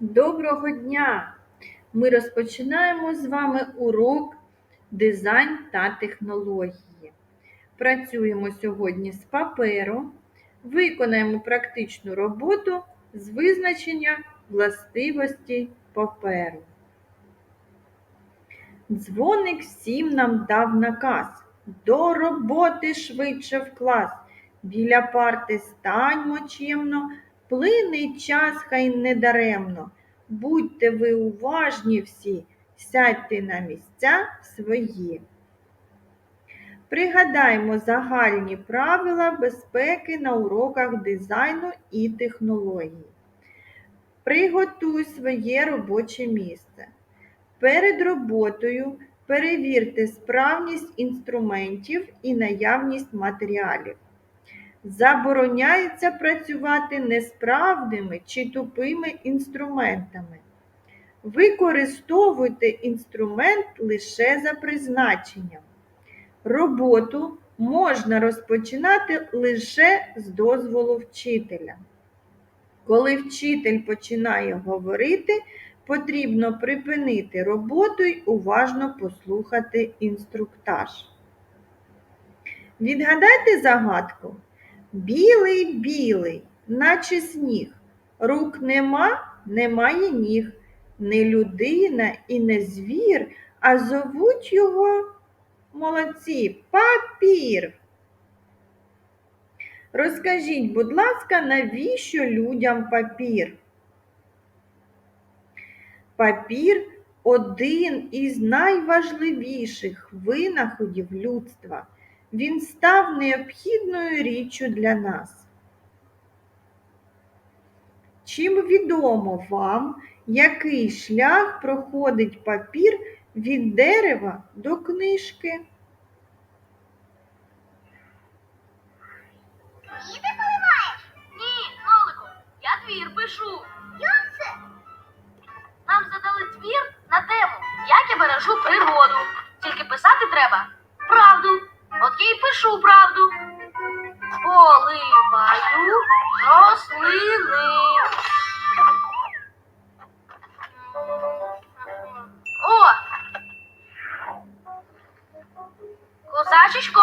Доброго дня! Ми розпочинаємо з вами урок дизайн та технології. Працюємо сьогодні з папером, виконаємо практичну роботу з визначення властивостей паперу. Дзвоник всім нам дав наказ. До роботи швидше в клас. Біля парти станьмо чемно, плине час хай не даремно. Будьте ви уважні всі, сядьте на місця свої. Пригадаймо загальні правила безпеки на уроках дизайну і технологій. Приготуй своє робоче місце. Перед роботою перевірте справність інструментів і наявність матеріалів. Забороняється працювати несправними чи тупими інструментами. Використовуйте інструмент лише за призначенням. Роботу можна розпочинати лише з дозволу вчителя. Коли вчитель починає говорити, потрібно припинити роботу й уважно послухати інструктаж. Відгадайте загадку. Білий, білий, наче сніг. Рук нема, немає ніг. Не людина і не звір, а зовуть його молодці папір. Розкажіть, будь ласка, навіщо людям папір? Папір один із найважливіших винаходів людства. Він став необхідною річчю для нас. Чим відомо вам, який шлях проходить папір від дерева до книжки? Ні, Нолику, я твір пишу. Як це? Нам задали твір на тему, як я бережу природу. Тільки писати треба правду. Пишу правду. Поливаю рослини. О! Козачечко.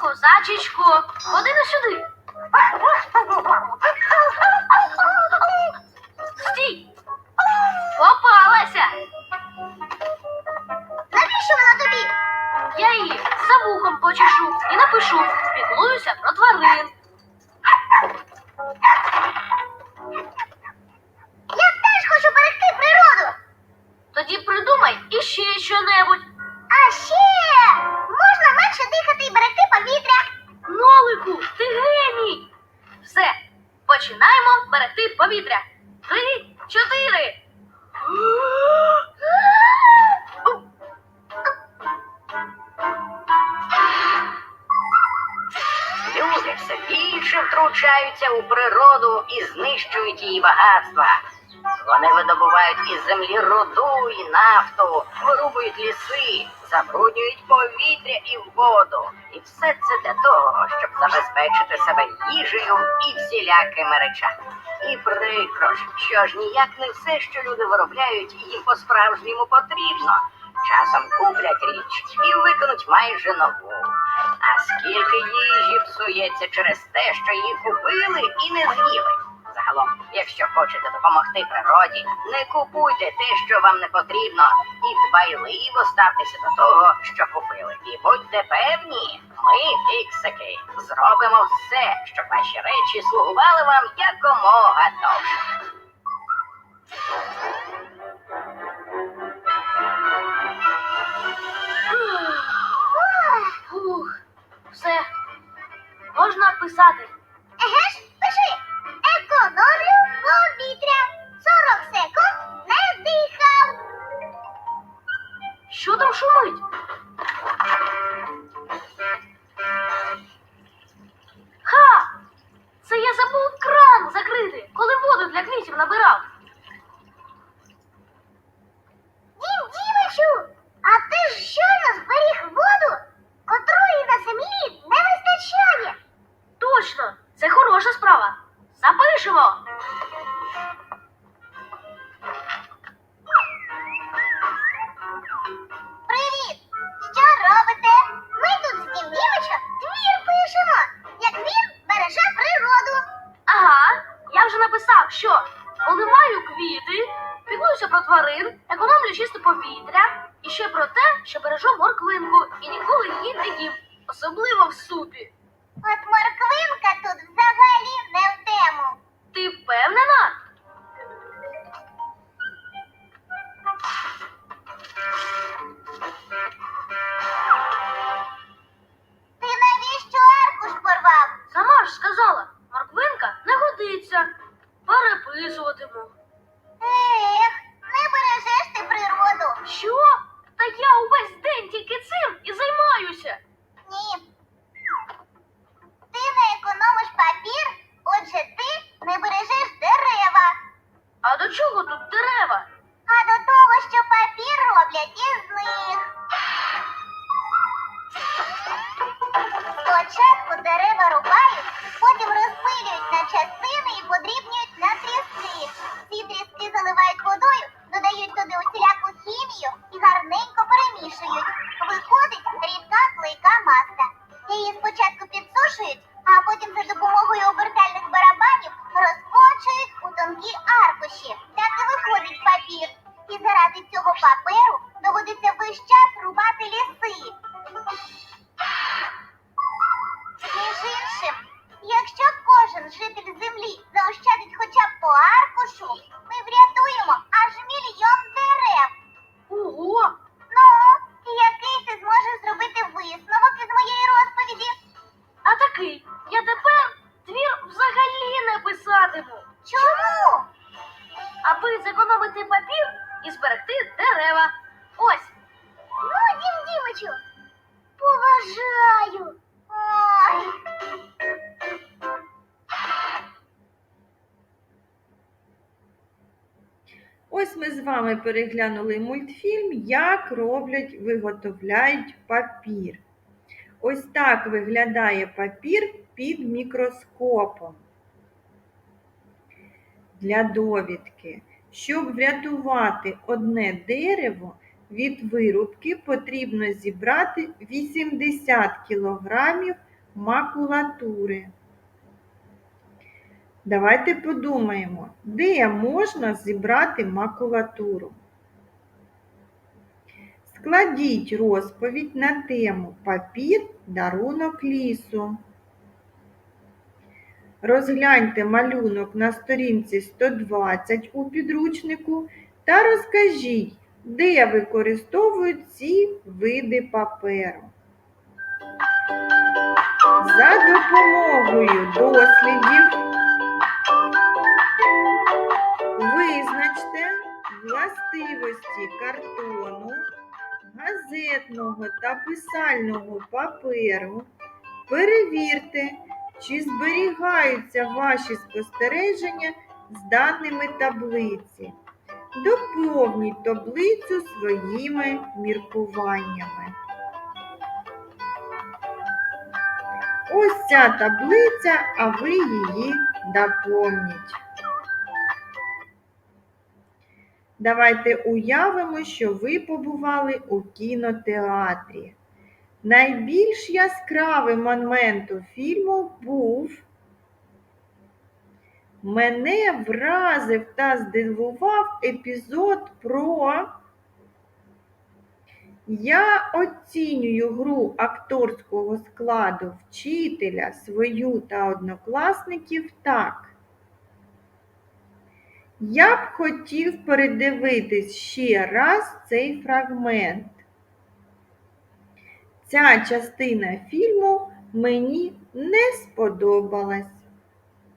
Козачечко, ходи на сюди. Стій! Попалася! Почешу і напишу, піклуюся про тварин. Я теж хочу берегти природу. Тоді придумай іще що-небудь. А ще можна менше дихати і берегти повітря. Нолику, ти геній! Все, починаємо берегти повітря. Три, чотири. Все більше втручаються у природу і знищують її багатства. Вони видобувають із землі руду і нафту, вирубують ліси, забруднюють повітря і воду. І все це для того, щоб забезпечити себе їжею і всілякими речами. І прикро, що ж ніяк не все, що люди виробляють, їм по-справжньому потрібно. Часом куплять річ і виконуть майже нову. А скільки їжі псується через те, що її купили і не з'їли. Загалом, якщо хочете допомогти природі, не купуйте те, що вам не потрібно, і дбайливо ставтеся до того, що купили. І будьте певні, ми, фіксики, зробимо все, щоб ваші речі слугували вам якомога довше. Можна писати. Еге ж, пиши. Економлю повітря. 40 секунд не дихав. Що там шумить? Економлю повітря і ще про те, що бережу морквинку і ніколи її не їм, особливо в супі. От морквинка тут взагалі не в тему. Ти впевнена? Аркуші. Так і виходить папір. І заради цього паперу ми з вами переглянули мультфільм, як роблять, виготовляють папір. Ось так виглядає папір під мікроскопом. Для довідки. Щоб врятувати одне дерево, від вирубки потрібно зібрати 80 кг макулатури. Давайте подумаємо, де можна зібрати макулатуру. Складіть розповідь на тему Папір дарунок лісу. Розгляньте малюнок на сторінці 120 у підручнику та розкажіть, де використовують ці види паперу. За допомогою дослідів Визначте властивості картону, газетного та писального паперу. Перевірте, чи зберігаються ваші спостереження з даними таблиці. Доповніть таблицю своїми міркуваннями. Ось ця таблиця, а ви її доповніть. Давайте уявимо, що ви побували у кінотеатрі. Найбільш яскравим моментом фільму був Мене вразив та здивував епізод про Я оцінюю гру акторського складу вчителя, свою та однокласників так. Я б хотів передивитись ще раз цей фрагмент. Ця частина фільму мені не сподобалась.